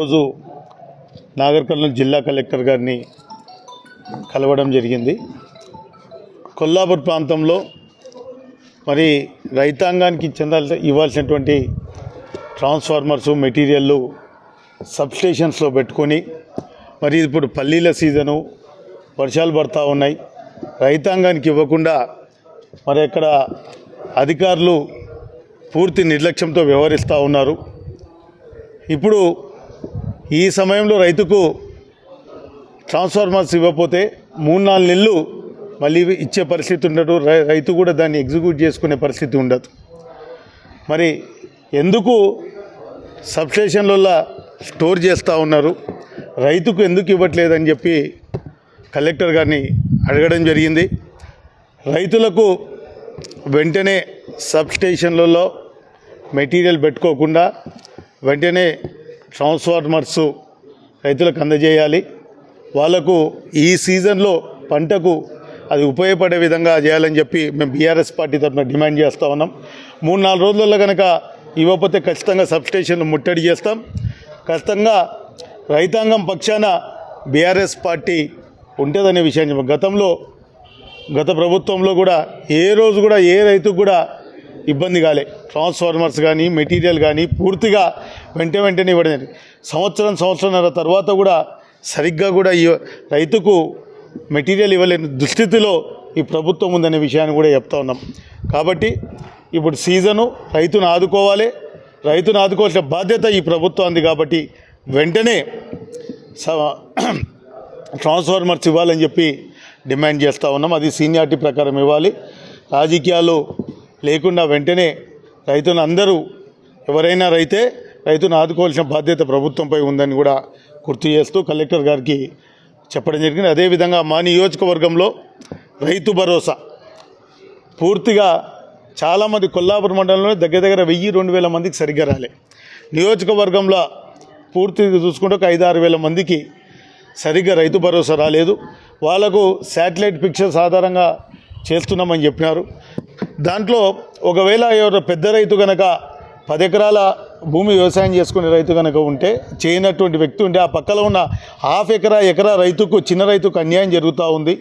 రోజు నాగర్ కర్నూలు జిల్లా కలెక్టర్ గారిని కలవడం జరిగింది. కొల్లాపూర్ ప్రాంతంలో మరి రైతాంగానికి చెందాల్సిన ఇవ్వాల్సినటువంటి ట్రాన్స్ఫార్మర్స్ మెటీరియల్లు సబ్స్టేషన్స్లో పెట్టుకొని మరి ఇప్పుడు పల్లీల సీజను వర్షాలు పడతా ఉన్నాయి. రైతాంగానికి ఇవ్వకుండా మరి అక్కడ అధికారులు పూర్తి నిర్లక్ష్యంతో వ్యవహరిస్తూ ఉన్నారు. ఇప్పుడు ఈ సమయంలో రైతుకు ట్రాన్స్ఫార్మర్స్ ఇవ్వకపోతే మూడు నాలుగు నెలలు మళ్ళీ ఇచ్చే పరిస్థితి ఉండదు. రై- రైతు కూడా దాన్ని ఎగ్జిక్యూట్ చేసుకునే పరిస్థితి ఉండదు. మరి ఎందుకు సబ్స్టేషన్లలో స్టోర్ చేస్తూ ఉన్నారు? రైతుకు ఎందుకు ఇవ్వట్లేదని చెప్పి కలెక్టర్ గారిని అడగడం జరిగింది. రైతులకు వెంటనే సబ్స్టేషన్లలో మెటీరియల్ పెట్టుకోకుండా వెంటనే ట్రాన్స్ఫార్మర్స్ రైతులకు అందజేయాలి. వాళ్ళకు ఈ సీజన్లో పంటకు అది ఉపయోగపడే విధంగా చేయాలని చెప్పి మేము బీఆర్ఎస్ పార్టీ తరఫున డిమాండ్ చేస్తూ ఉన్నాం. మూడు నాలుగు రోజులలో కనుక ఇవ్వకపోతే ఖచ్చితంగా సబ్స్టేషన్లు ముట్టడి చేస్తాం. ఖచ్చితంగా రైతాంగం పక్షాన బీఆర్ఎస్ పార్టీ ఉంటుందనే విషయాన్ని గతంలో గత ప్రభుత్వంలో కూడా ఏ రోజు కూడా ఏ రైతుకు కూడా ఇబ్బంది కాలే. ట్రాన్స్ఫార్మర్స్ కానీ మెటీరియల్ కానీ పూర్తిగా వెంట వెంటనే ఇవ్వడం సంవత్సరం సంవత్సరంన్నర తర్వాత కూడా సరిగ్గా కూడా ఈ రైతుకు మెటీరియల్ ఇవ్వలేని దుస్థితిలో ఈ ప్రభుత్వం ఉందనే విషయాన్ని కూడా చెప్తా ఉన్నాం. కాబట్టి ఇప్పుడు సీజను రైతును ఆదుకోవాలి. రైతును ఆదుకోవాల్సిన బాధ్యత ఈ ప్రభుత్వానికి కాబట్టి వెంటనే స- ట్రాన్స్ఫార్మర్స్ ఇవ్వాలని చెప్పి డిమాండ్ చేస్తూ ఉన్నాం. అది సీనియారిటీ ప్రకారం ఇవ్వాలి. రాజకీయాలు లేకుండా వెంటనే రైతులు అందరూ ఎవరైనా రైతే రైతును ఆదుకోవాల్సిన బాధ్యత ప్రభుత్వంపై ఉందని కూడా గుర్తు చేస్తూ కలెక్టర్ గారికి చెప్పడం జరిగింది. అదేవిధంగా మా నియోజకవర్గంలో రైతు భరోసా పూర్తిగా చాలామంది కొల్లాపురం మండలంలో దగ్గర దగ్గర వెయ్యి రెండు వేల మందికి సరిగ్గా రాలే. నియోజకవర్గంలో పూర్తిగా చూసుకుంటే ఒక ఐదు ఆరు వేల మందికి సరిగ్గా రైతు భరోసా రాలేదు. వాళ్ళకు శాటిలైట్ పిక్చర్స్ ఆధారంగా చేస్తున్నామని చెప్పినారు. దాంట్లో ఒకవేళ ఎవరు పెద్ద రైతు కనుక పది ఎకరాల భూమి వ్యవసాయం చేసుకునే రైతు కనుక ఉంటే చేయనటువంటి వ్యక్తి ఉంటే ఆ పక్కలో ఉన్న హాఫ్ ఎకరా ఎకరా రైతుకు చిన్న రైతుకు అన్యాయం జరుగుతూ ఉంది.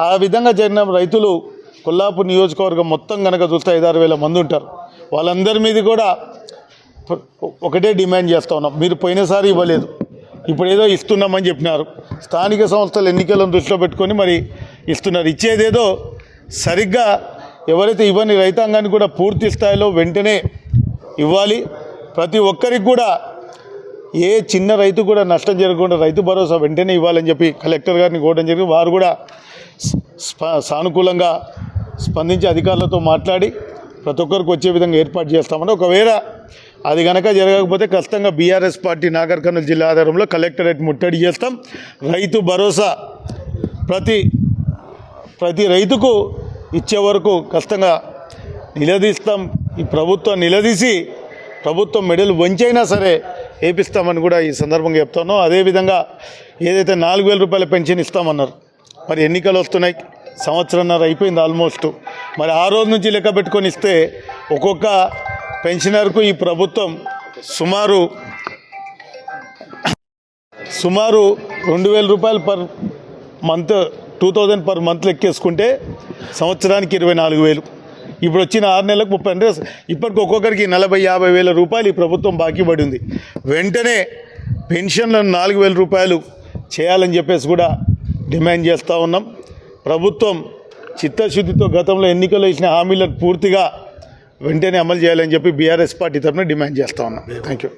ఆ విధంగా జరిగిన రైతులు కొల్లాపూర్ నియోజకవర్గం మొత్తం కనుక చూస్తే ఐదారు వేల మంది ఉంటారు. వాళ్ళందరి మీద కూడా ఒకటే డిమాండ్ చేస్తూ ఉన్నాం. మీరు పోయినసారి ఇవ్వలేదు. ఇప్పుడు ఏదో ఇస్తున్నామని చెప్పినారు. స్థానిక సంస్థల ఎన్నికలను దృష్టిలో పెట్టుకొని మరి ఇస్తున్నారు. ఇచ్చేదేదో సరిగ్గా ఎవరైతే ఇవ్వని రైతాంగాన్ని కూడా పూర్తి స్థాయిలో వెంటనే ఇవ్వాలి. ప్రతి ఒక్కరికి కూడా ఏ చిన్న రైతు కూడా నష్టం జరగకుండా రైతు భరోసా వెంటనే ఇవ్వాలని చెప్పి కలెక్టర్ గారిని కోరడం జరిగింది. వారు కూడా స్ప- సానుకూలంగా స్పందించి అధికారులతో మాట్లాడి ప్రతి ఒక్కరికి వచ్చే విధంగా ఏర్పాటు చేస్తామని ఒకవేళ అది కనుక జరగకపోతే ఖచ్చితంగా బీఆర్ఎస్ పార్టీ నాగర్ కర్నూలు జిల్లా ఆధారంలో కలెక్టరేట్ ముట్టడి చేస్తాం. రైతు భరోసా ప్రతి ప్రతి రైతుకు ఇచ్చే వరకు కష్టంగా నిలదీస్తాం. ఈ ప్రభుత్వం నిలదీసి ప్రభుత్వం మెడలు వంచైనా సరే వేపిస్తామని కూడా ఈ సందర్భంగా చెప్తాను అదేవిధంగా ఏదైతే నాలుగు వేల రూపాయల పెన్షన్ ఇస్తామన్నారు మరి ఎన్నికలు వస్తున్నాయి. సంవత్సరంన్నర అయిపోయింది ఆల్మోస్ట్. మరి ఆ రోజు నుంచి లెక్క పెట్టుకొని ఇస్తే ఒక్కొక్క పెన్షనర్కు ఈ ప్రభుత్వం సుమారు సుమారు రెండు వేల రూపాయలు per month two thousand per month లెక్కేసుకుంటే సంవత్సరానికి ఇరవై నాలుగు వేలు. ఇప్పుడు వచ్చిన ఆరు నెలలకు ముప్పై అంటే ఇప్పటికి ఒక్కొక్కరికి నలభై యాభై వేల రూపాయలు ఈ ప్రభుత్వం బాకీ పడి ఉంది. వెంటనే పెన్షన్లను నాలుగు వేల రూపాయలు చేయాలని చెప్పేసి కూడా డిమాండ్ చేస్తూ ఉన్నాం. ప్రభుత్వం చిత్తశుద్ధితో గతంలో ఎన్నికలు ఇచ్చిన హామీలను పూర్తిగా వెంటనే అమలు చేయాలని చెప్పి బీఆర్ఎస్ పార్టీ తరఫున డిమాండ్ చేస్తూ ఉన్నాం. Thank you.